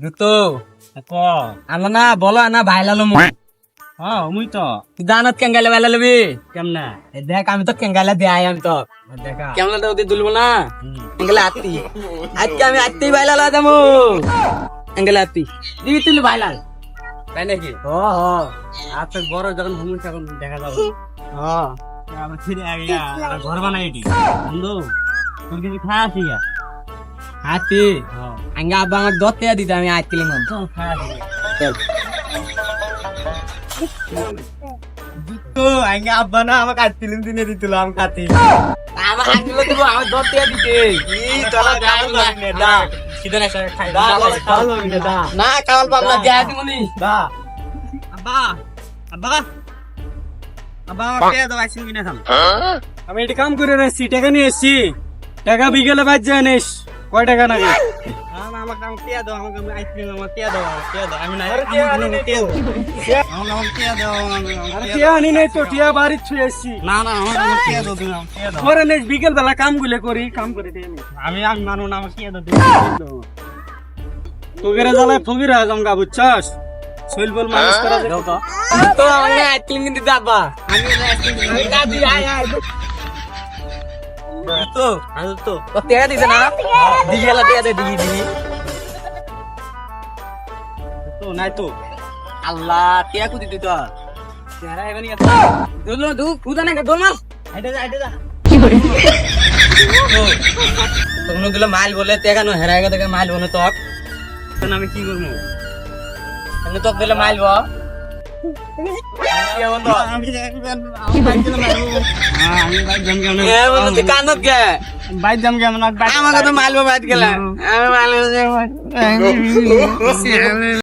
দুটো ক আলো না বলো না ভাইলালো মু হ্যাঁ মুই তো। তুই দানত কেঙ্গালে ভাইলালবি কেমনে? দেখ আমি তো কেঙ্গালে দেয় আমি তো। দেখা। কেমন তো ওদের দুলবো না? কেঙ্গালে আত্তি আজকে আমি আত্তি ভাইলাল দেবো কেঙ্গালে আত্তি দিবি তুলি ভাইলাল। তাই নাকি? ও হ। তো বড় যখন হুমুন তখন দেখা যাবে। হ্যাঁ আবার ফিরে আগে ঘর বানাই বন্ধু তোর কিছু খাই আসি হাতি। আঙ্গা আব্বা আমার দতে দিতে আমি আজ তো আব্বা না আমাকে আজ দিনে দিছিল আমি খাতি আমার হাত দিলে দিব আমার দতে। দিতে এই তোরা গাল লাগনে দা। সিধা খাই। দা গাল লাগনে দা। না কাল পাবনা দেয়া দিমুনি দা। আব্বা আব্বা। আব্বা আমাকে দাও আইসিন কিনে খাম? আমি এটা কাম করে রাখছি টাকা নিয়ে এসছি। টাকা বিকেলে বাজ যায় নিস। কয় টাকা নাকি আমাকে আমাকে টিয়া দাও আমাকে আইসক্রিম আমাকে টিয়া দাও টিয়া দাও আমি না টিয়া আনি টিয়া দাও আমাকে টিয়া দাও আরে টিয়া আনি নাই তো টিয়া বাড়ি ছুঁয়ে এসছি। না না আমাকে আমাকে টিয়া দাও তুমি টিয়া দাও পরে নেক্সট বিকেল বেলা কাম গুলে করি কাম করে দিই আমি আমি মানো না আমাকে টিয়া দাও তোগেরে জ্বালায় ফকির গা বুঝছস? শৈল বল মানুষ করা যায় তো না কিলিং দিতে আমি না আয় আয়। তো তো। তো তেয়া দিতে না? দিদি এলা তেয়া দে দিদি দিদি তো নাই তো। আল্লাহ তেয়া কুদি দিত তেরা এবানি এত দোল দু কুদা না দোল মাল আইটা যা আইটা যা। তোমরা গুলো মাইল বলে তেগা নো হেরাই গেছে মাইল বনে তক আমি কি করব? তক দিলে মাইল ব আমাকে তো মাইল বাইত গেলা আমি মাইল